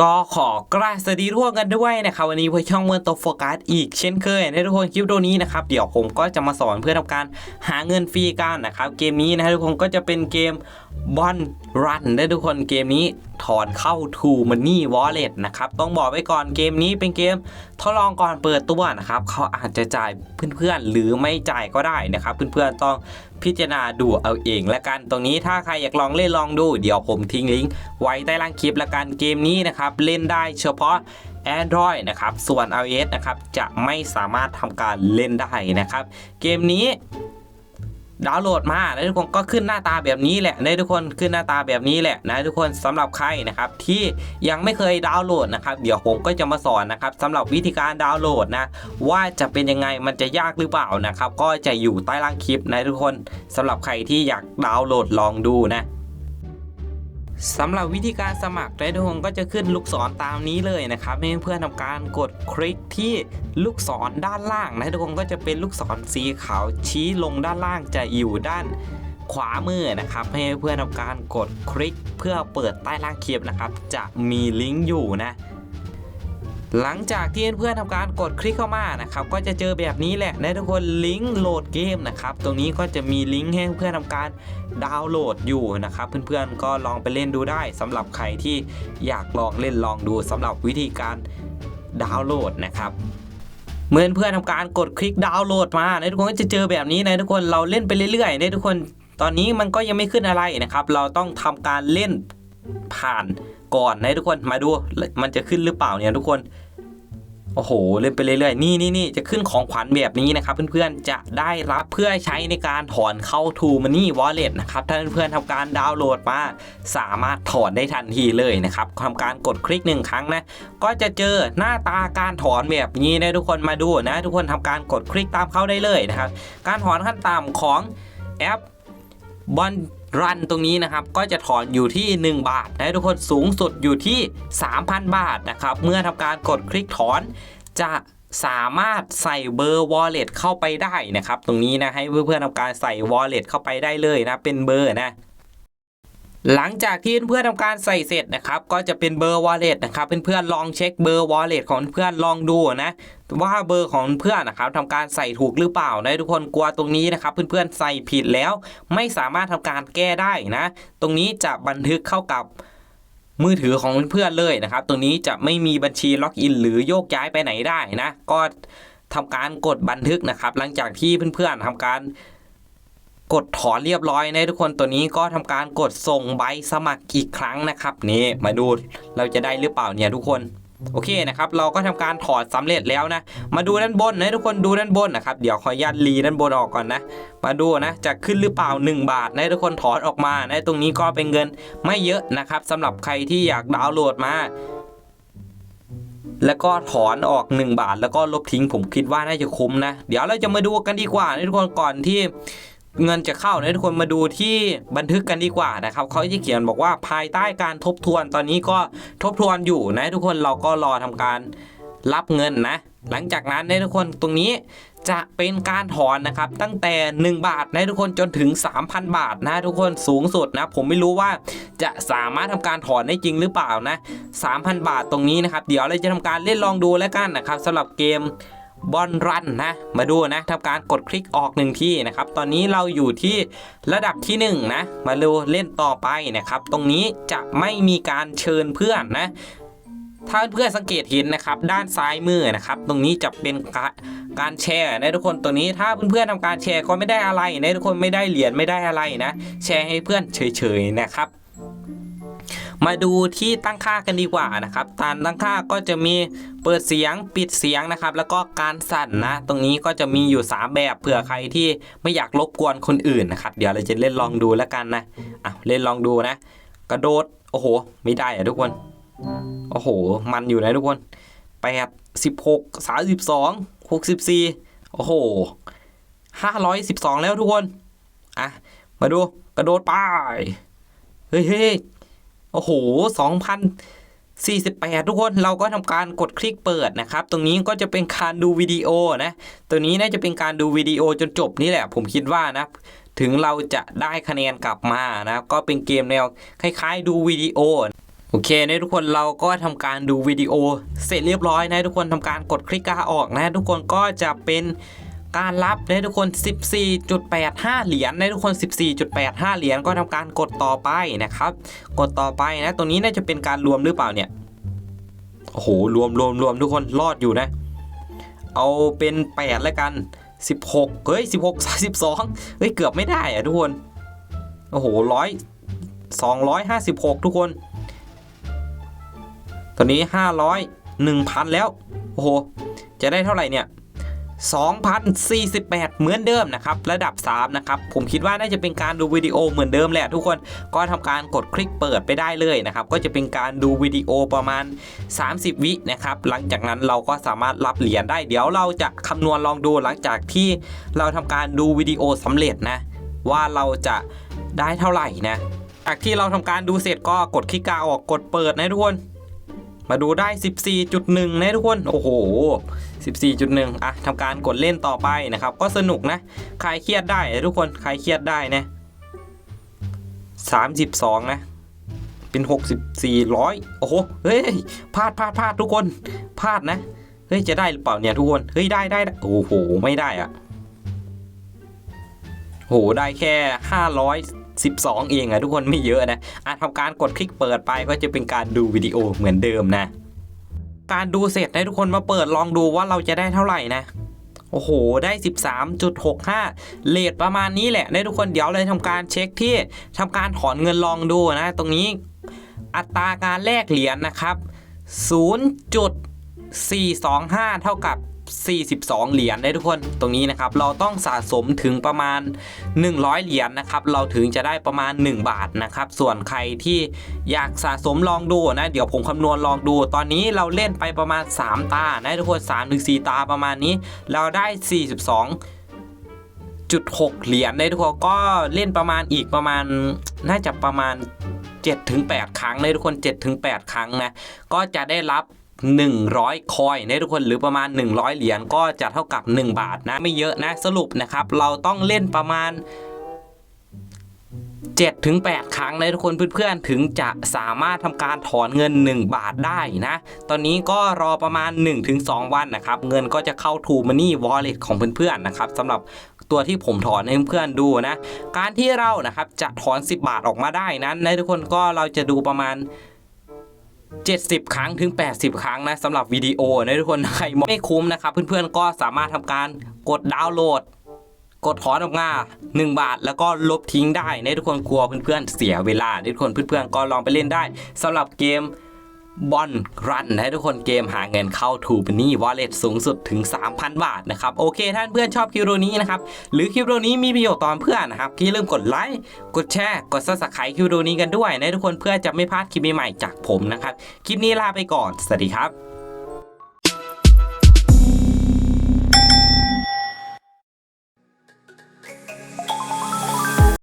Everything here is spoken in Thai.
ก็ขอกราบสวัสดีทุกคนกันด้วยนะครับวันนี้เพื่อช่องเมืองตโฟกัสอีกเช่นเคยนะทุกคนคลิปตัวนี้นะครับเดี๋ยวผมก็จะมาสอนเพื่อทำการหาเงินฟรีกันนะครับเกมนี้นะทุกคนก็จะเป็นเกมบอลรันนะทุกคนเกมนี้ ถอนเข้า To Money Wallet นะครับ ต้องบอกไว้ก่อนเกมนี้เป็นเกมทดลองก่อนเปิดตัวนะครับเขาอาจจะจ่ายเพื่อนๆ หรือไม่จ่ายก็ได้นะครับ เพื่อนๆต้องพิจารณาดูเอาเองและกันตรงนี้ถ้าใครอยากลองเล่นลองดู เดี๋ยวผมทิ้งลิงก์ไว้ใต้ล่างคลิปละกันเกมนี้นะครับเล่นได้เฉพาะ Android นะครับส่วน iOS นะครับจะไม่สามารถทำการเล่นได้นะครับ เกมนี้ ดาวน์โหลดมาแล้วทุกคนก็ขึ้นหน้าตาแบบนี้แหละนะทุกคนขึ้นหน้าตาแบบนี้แหละนะทุกคนสำหรับใครนะครับที่ยังไม่เคยดาวน์โหลดนะครับเดี๋ยวผมก็จะมาสอนนะครับสำหรับวิธีการดาวน์โหลดนะว่าจะเป็นยังไงมันจะยากหรือเปล่านะครับก็จะอยู่ใต้ล่างคลิปนะทุกคนสำหรับใครที่อยากดาวน์โหลดลองดูนะ สำหรับวิธีการสมัครได้ทุกคนก็จะขึ้นลูกศรตามนี้เลยนะครับให้เพื่อนๆทำการกดคลิกที่ลูกศรด้านล่างนะทุกคนก็จะเป็นลูกศรสีขาวชี้ลงด้านล่างจะอยู่ด้านขวามือนะครับ ให้เพื่อนทำการกดคลิกเพื่อเปิดใต้ล่างคลิปนะครับ จะมีลิงก์อยู่นะ หลังจากที่เพื่อนๆทำการกดคลิกเข้ามานะครับก็จะเจอแบบนี้แหละนะทุกคนลิงก์โหลดเกมนะครับตรงนี้ก็จะมีลิงก์ให้เพื่อนๆทำการดาวน์โหลดอยู่นะครับเพื่อนๆก็ลองไปเล่นดูได้สำหรับใครที่อยากลองเล่นลองดูสำหรับวิธีการดาวน์โหลดนะครับเมื่อเพื่อนๆทำการกดคลิกดาวน์โหลดมานะทุกคนก็จะเจอแบบนี้นะทุกคนเราเล่นไปเรื่อยๆนะทุกคน ตอนนี้มันก็ยังไม่ขึ้นอะไรนะครับ เราต้องทำการเล่นผ่าน ก่อนนะทุกคนมาดูมันจะขึ้นหรือเปล่าเนี่ยทุกคนโอ้โหเล่นไปเรื่อยๆนี่นี่นี่จะขึ้นของขวัญแบบนี้นะครับเพื่อนๆจะได้รับเพื่อใช้ในการถอนเข้า To Money Wallet นะครับถ้าเพื่อนๆทำการดาวน์โหลดมา สามารถถอนได้ทันทีเลยนะครับทำการกดคลิกหนึ่งครั้งนะก็จะเจอหน้าตาการถอนแบบนี้นะทุกคนมาดูนะ ทุกคนทำการกดคลิกตามเขาได้เลยนะครับการถอนขั้นต่ำของแอป บอลรันตรงนี้นะครับก็จะถอนอยู่ที่ 1 บาทนะทุกคนสูงสุดอยู่ที่ 3,000 บาทนะครับเมื่อทำการกดคลิกถอนจะสามารถใส่เบอร์ wallet เข้าไปได้นะครับ ตรงนี้นะให้เพื่อนๆทำการใส่ wallet เข้าไปได้เลยนะเป็นเบอร์นะ หลังจากที่เพื่อนๆทำการใส่เสร็จนะครับก็จะเป็นเบอร์ wallet นะครับเพื่อนๆลองเช็คเบอร์ wallet ของเพื่อนลองดูนะว่าเบอร์ของเพื่อนนะครับทำการใส่ถูกหรือเปล่านะทุกคนกลัวตรงนี้นะครับเพื่อนๆใส่ผิดแล้วไม่สามารถทำการแก้ได้นะตรงนี้จะบันทึกเข้ากับมือถือของเพื่อนเลยนะครับตรงนี้จะไม่มีบัญชีล็อกอินหรือโยกย้ายไปไหนได้นะก็ทำการกดบันทึกนะครับหลังจากที่เพื่อนๆทำการ กดถอนเรียบร้อยนะทุกคนตัวนี้ก็ทำการกดส่งใบสมัครอีกครั้งนะครับนี่มาดูเราจะได้หรือเปล่าเนี่ยทุกคนโอเคนะครับเราก็ทำการถอดสำเร็จแล้วนะ มาดูด้านบนนะทุกคนดูด้านบนนะครับเดี๋ยวขออนุญาตรีด้านบนออกก่อนนะ มาดูนะจะขึ้นหรือเปล่า 1 บาทนะทุกคนถอนออกมานะตรงนี้ก็เป็นเงินไม่เยอะนะครับสำหรับใครที่อยากดาวน์โหลดมาแล้วก็ถอนออก 1 บาท แล้วก็ลบทิ้งผมคิดว่าน่าจะคุ้มนะ เดี๋ยวเราจะมาดูกันดีกว่านะทุกคนก่อนที่ เงินจะเข้านะทุกคนมาดูที่บันทึกกันดีกว่านะครับเขาจะเขียนบอกว่าภายใต้การทบทวนตอนนี้ก็ทบทวนอยู่นะทุกคนเราก็รอทำการรับเงินนะ หลังจากนั้นนะทุกคนตรงนี้จะเป็นการถอนนะครับตั้งแต่ 1 บาทนะทุกคนจนถึง 3,000 บาทนะทุกคนสูงสุดนะ ผมไม่รู้ว่าจะสามารถทำการถอนได้จริงหรือเปล่านะ 3,000 บาทตรงนี้นะครับ เดี๋ยวเราจะทำการเล่นลองดูแล้วกันนะครับสำหรับเกม บอลรันนะ มาดูนะทำการกดคลิกออกหนึ่งที่นะครับ ตอนนี้เราอยู่ที่ระดับที่1นงนะ มาดูเล่นต่อไปนะครับ ตรงนี้จะไม่มีการเชิญเพื่อนนะ ถ้าเพื่อนสังเกตเห็นนะครับ ด้านซ้ายมือนะครับ ตรงนี้จะเป็นการการแชร์นะทุกคนตัวนี้ถ้าเพื่อนๆทำการแชร์ก็ไม่ได้อะไรนะทุกคนไม่ได้เหรียญไม่ได้อะไรนะ แชร์ให้เพื่อนเฉยๆนะครับ มาดูที่ตั้งค่ากันดีกว่านะครับการตั้งค่าก็จะมีเปิดเสียงปิดเสียงนะครับ แล้วก็การสั่นนะ ตรงนี้ก็จะมีอยู่ 3 แบบเผื่อใครที่ไม่อยากรบกวนคนอื่นนะครับ เดี๋ยวเราจะเล่นลองดูแล้วกันนะอะเล่นลองดูนะ กระโดดโอ้โห ไม่ได้อะทุกคน โอ้โห มันอยู่นะทุกคนแปดสิบหกสามสิบสองหกสิบสี่โอ้โหห้าร้อยสิบสองแล้วทุกคน อะ มาดูกระโดดไป เฮ้ยเฮ้ย โอ้โหสองพันสี่สิบแปดทุกคนเราก็ทำการกดคลิกเปิดนะครับ ตรงนี้ก็จะเป็นการดูวิดีโอนะตัวนี้น่าจะเป็นการดูวิดีโอจนจบนี่แหละ ผมคิดว่านะ ถึงเราจะได้คะแนนกลับมานะ ก็เป็นเกมแนวคล้าย ๆ ดูวิดีโอโอเคนะทุกคนเราก็ทำการดูวิดีโอ เสร็จเรียบร้อยนะทุกคนทำการกดคลิกกาออกนะ ทุกคนก็จะเป็น การรับนะทุกคน 14.85 เหรียญนะทุกคน 14.85 เหรียญก็ทำการกดต่อไปนะครับ กดต่อไปนะตรงนี้น่าจะเป็นการรวมหรือเปล่าเนี่ยโอ้โหรวมรวมรวมทุกคนรอดอยู่นะ เอาเป็น8แล้วกัน 16 เฮ้ย 16 32เฮ้ยเกือบไม่ได้อะทุกคนโอ้โหร้อย256ทุกคน ตอนนี้500 1,000แล้ว โอ้โห จะได้เท่าไหร่เนี่ย 2,048 เหมือนเดิมนะครับ ระดับ 3 นะครับ ผมคิดว่าน่าจะเป็นการดูวิดีโอเหมือนเดิมแหละทุกคนก็ทำการกดคลิกเปิดไปได้เลยนะครับ ก็จะเป็นการดูวิดีโอประมาณ 30 วินะครับ หลังจากนั้นเราก็สามารถรับเหรียญได้ เดี๋ยวเราจะคำนวณลองดูหลังจากที่เราทำการดูวิดีโอสำเร็จนะ ว่าเราจะได้เท่าไหร่นะจากที่เราทำการดูเสร็จก็กดคลิกกาออกกดเปิดนะทุกคน มาดูได้ 14.1 นะทุกคน โอ้โห 14.1 อะทำการกดเล่นต่อไปนะครับ ก็สนุกนะ คลายเครียดได้ทุกคน คลายเครียดได้นะ32 นะ เป็น 64 ร้อยโอ้โห เฮ้ย พลาดพลาดพลาดทุกคน พลาดนะ เฮ้ย จะได้หรือเปล่าเนี่ยทุกคน เฮ้ย ได้ได้ โอ้โห ไม่ได้อะโห ได้แค่ 500 12 เองอะทุกคนไม่เยอะนะอะทำการกดคลิกเปิดไปก็จะเป็นการดูวิดีโอเหมือนเดิมนะ การดูเสร็จนะทุกคนมาเปิดลองดูว่าเราจะได้เท่าไหร่นะโอ้โห ได้ 13.65 เลทประมาณนี้แหละนะทุกคนเดี๋ยวเลยทำการเช็คที่ทำการถอนเงินลองดูนะ ตรงนี้อัตราการแลกเหรียญนะครับ 0.425 เท่ากับ 42 เหรียญนะทุกคนตรงนี้นะครับเราต้องสะสมถึงประมาณ 100 เหรียญนะครับเราถึงจะได้ประมาณ 1 บาทนะครับส่วนใครที่อยากสะสมลองดูนะเดี๋ยวผมคำนวณลองดู ตอนนี้เราเล่นไปประมาณ 3 ตานะทุกคน3ถึง4ตาประมาณนี้ เราได้ 42จุด6เหรียญได้ทุกคนก็เล่นประมาณอีกประมาณน่าจะประมาณ7-8 ครั้งเลยทุกคน7-8 ครั้งนะก็จะได้รับ 100 คอยนะทุกคนหรือประมาณ 100 เหรียญก็จะเท่ากับ 1 บาทนะไม่เยอะนะสรุปนะครับ เราต้องเล่นประมาณ7ถึง8ครั้งนะทุกคนเพื่อนๆถึงจะสามารถทำการถอนเงิน 1 บาทได้นะ ตอนนี้ก็รอประมาณ 1-2 วันนะครับ เงินก็จะเข้า True Money Wallet ของเพื่อนๆนะครับสำหรับตัวที่ผมถอนให้เพื่อนๆดูนะ การที่เรานะครับจะถอน 10 บาทออกมาได้นั้นนะทุกคนก็เราจะดูประมาณ 70 ครั้งถึง 80 ครั้งนะสำหรับวิดีโอนะทุกคนใครไม่คุ้มนะครับเพื่อนๆก็สามารถทำการกดดาวน์โหลด กดถอนออกมา1 บาท แล้วก็ลบทิ้งได้นะทุกคนกลัวเพื่อนๆเสียเวลานะทุกคนเพื่อนๆก็ลองไปเล่นได้สำหรับเกม บอลรันนะทุกคนเกมหาเงินเข้าทูบนี่วอลเล็ตสูงสุดถึง 3,000 บาทนะครับ โอเคท่านเพื่อนชอบคลิปโอนี้นะครับ หรือคลิปโอนี้มีประโยชน์ต่อเพื่อนนะครับอย่าลืมกดไลค์ กดแชร์ กดซับสไครต์คลิปโอนี้กันด้วยนะทุกคนเพื่อจะไม่พลาดคลิปใหม่ๆจากผมนะครับ คลิปนี้ลาไปก่อน สวัสดีครับ